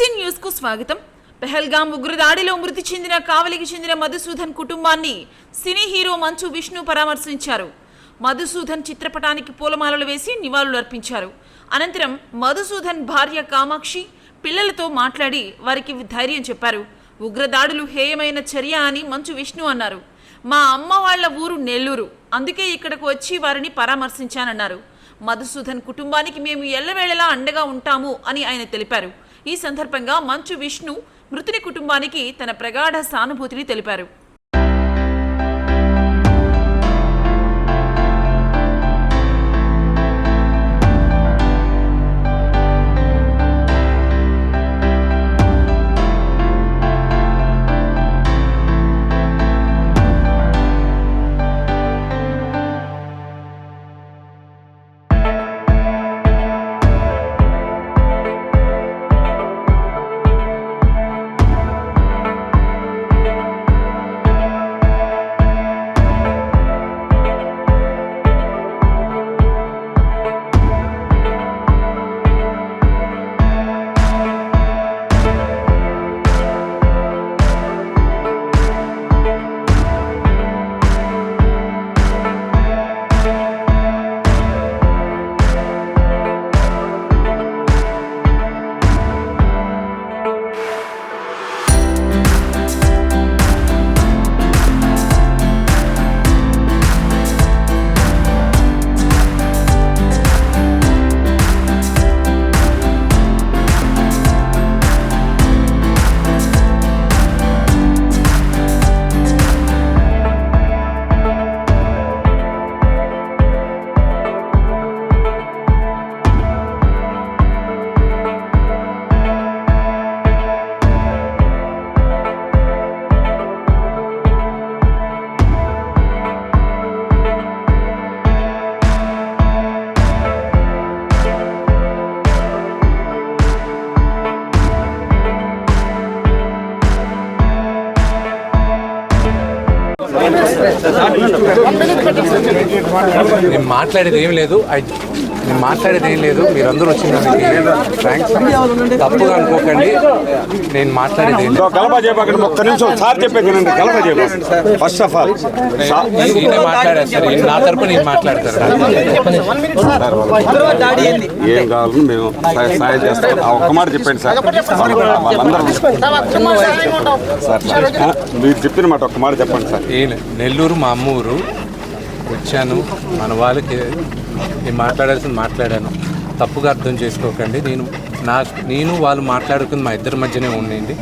స్వాగతం. పెహల్గాం ఉగ్రదాడిలో మృతి చెందిన కావలికి చెందిన మధుసూదన్ కుటుంబాన్ని సినీ హీరో మంచు విష్ణు పరామర్శించారు. మధుసూదన్ చిత్రపటానికి పూలమాలలు వేసి నివాళులు అర్పించారు. అనంతరం మధుసూదన్ భార్య కామాక్షి పిల్లలతో మాట్లాడి వారికి ధైర్యం చెప్పారు. ఉగ్రదాడులు హేయమైన చర్య అని మంచు విష్ణు అన్నారు. మా అమ్మ వాళ్ళ ఊరు నెల్లూరు. అందుకే ఇక్కడకు వచ్చి వారిని పరామర్శించానన్నారు. మధుసూదన్ కుటుంబానికి మేము ఎల్లవేళలా అండగా ఉంటాము అని ఆయన తెలిపారు. ఈ సందర్భంగా మంచు విష్ణు మృతుని కుటుంబానికి తన ప్రగాఢ సానుభూతిని తెలిపారు. నేను మాట్లాడేది ఏం లేదు. నేను మాట్లాడేది ఏం లేదు. మీరందరూ వచ్చిన థ్యాంక్స్ తప్పుగా అనుకోకండి. నేను మాట్లాడేది కలప చేయకండి ఒక్క నిమిషం సార్ చెప్పే కనండి కలప చేయకండి ఫస్ట్ ఆఫ్ ఆల్ నేను- నేనే మాట్లాడేస్తాను నేను నా తరపు నేను మాట్లాడతాను. ఏం కావాలని మేము సాయ- చేస్తాం. ఆ ఒక్క మాట చెప్పండి సార్. వాళ్ళందరూ సార్ మీరు చెప్పిన మాట ఒక్క మాట చెప్పండి సార్. ఏం లేదు. నెల్లూరు మా అమ్మ ఊరు వచ్చాను. మన వాళ్ళకి నేను మాట్లాడాల్సింది మాట్లాడాను. తప్పుగా అర్థం చేసుకోకండి. నేను నా నేను వాళ్ళు మాట్లాడుకుని మా ఇద్దరి మధ్యనే ఉండండి.